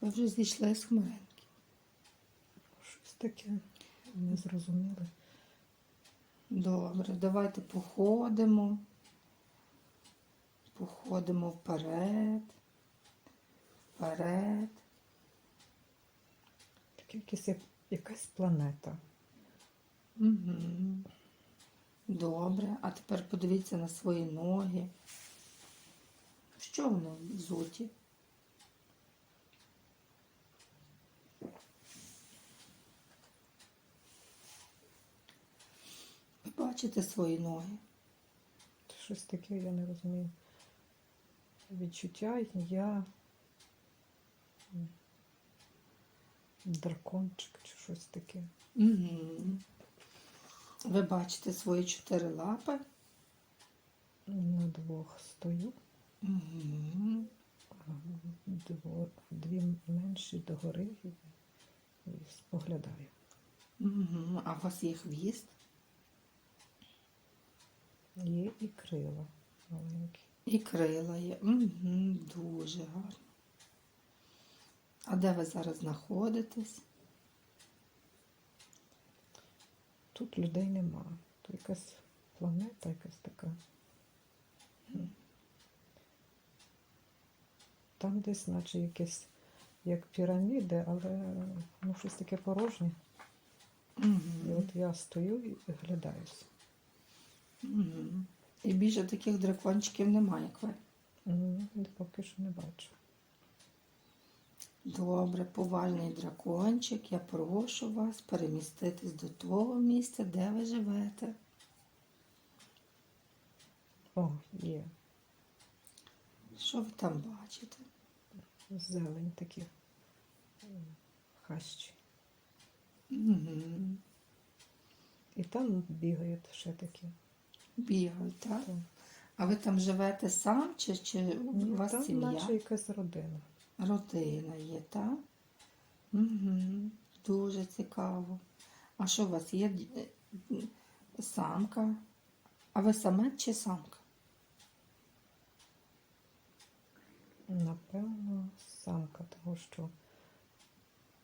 Ви вже зійшли з хмаринки. Щось таке не зрозуміле. Добре, давайте походимо. Походимо вперед. Вперед. Таке якесь, як, якась планета. Угу. Добре. А тепер подивіться на свої ноги. Що вони взуті? Ви бачите свої ноги? Щось таке, я не розумію. Відчуття я дракончик чи щось таке. Угу. Ви бачите свої чотири лапи? На двох стою, Угу. дво, дві менші догори і, і споглядаю. Угу. А у вас є хвіст? Є і крила маленькі. І крила є. Угу. Дуже гарно. А де ви зараз знаходитесь? Тут людей нема. Тут якась планета, якась така. Там десь, наче якесь, як піраміди, але ну, щось таке порожнє. І Угу. от я стою і глядаюся. Угу. І більше таких дракончиків немає, як ви. М, Поки що не бачу. Добре, повальний дракончик, я прошу вас переміститись до того місця, де ви живете. О, є. Що ви там бачите? Зелень такі. Хащі. Угу. І там бігають ще такі. Бігають, так? Так. А ви там живете сам чи, чи у вас там сім'я? наче якась родина. Родина є, так? Угу. Дуже цікаво. А що у вас є е, самка? А ви самець чи самка? Напевно, самка, тому що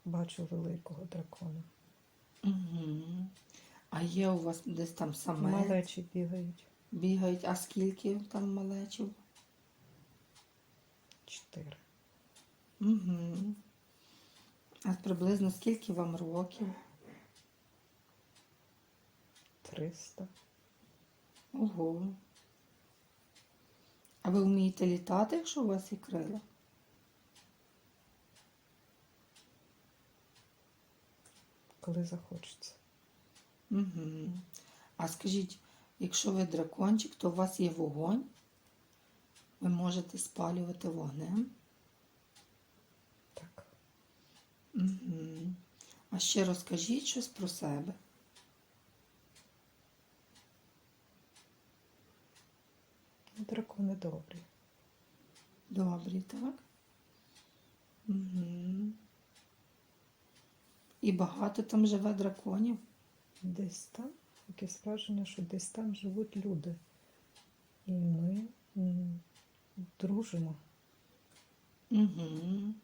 бачу великого дракона. Угу. А є у вас десь там самець? Малечі бігають Бігають, а скільки там малечів? чотири. Угу. А приблизно скільки вам років? Триста. Ого. А ви вмієте літати, якщо у вас є крила? Коли захочеться. Угу. А скажіть, якщо ви дракончик, то у вас є вогонь? Ви можете спалювати вогнем? Так. Угу. А ще розкажіть щось про себе. Дракони добрі. Добрі, так? Угу. І багато там живе драконів? Десь там якесь враження, що десь там живуть люди. І ми дружимо. Угу.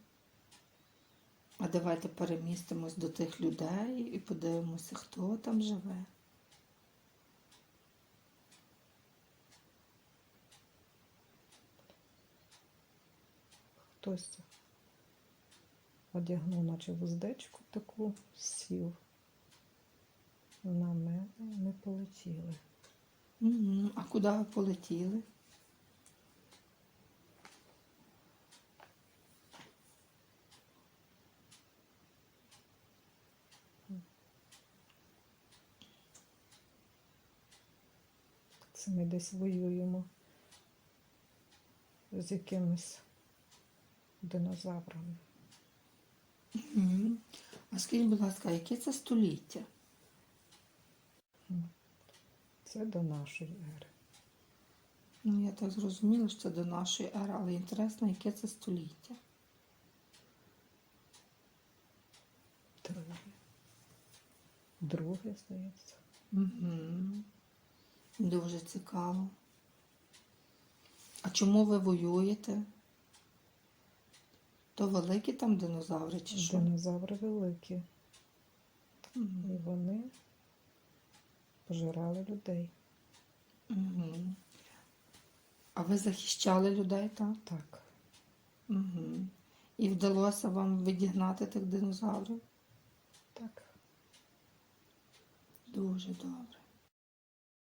А давайте перемістимось до тих людей і подивимося, хто там живе. Хтось одягнув, наче вуздечку таку, сів. На мене ми полетіли. Угу. А куди ви полетіли? Це ми десь воюємо з якимись динозаврами. Угу. А скажіть, будь ласка, яке це століття? Це до нашої ери. Ну, я так зрозуміла, що це до нашої ери, але інтересно, яке це століття. Друге. Друге, здається. Угу. Дуже цікаво. А чому ви воюєте? То великі там динозаври чи що? Динозаври великі. Мгм. І вони пожирали людей. Угу. А ви захищали людей, так? Так. Угу. І вдалося вам відігнати тих динозаврів? Так. Дуже добре.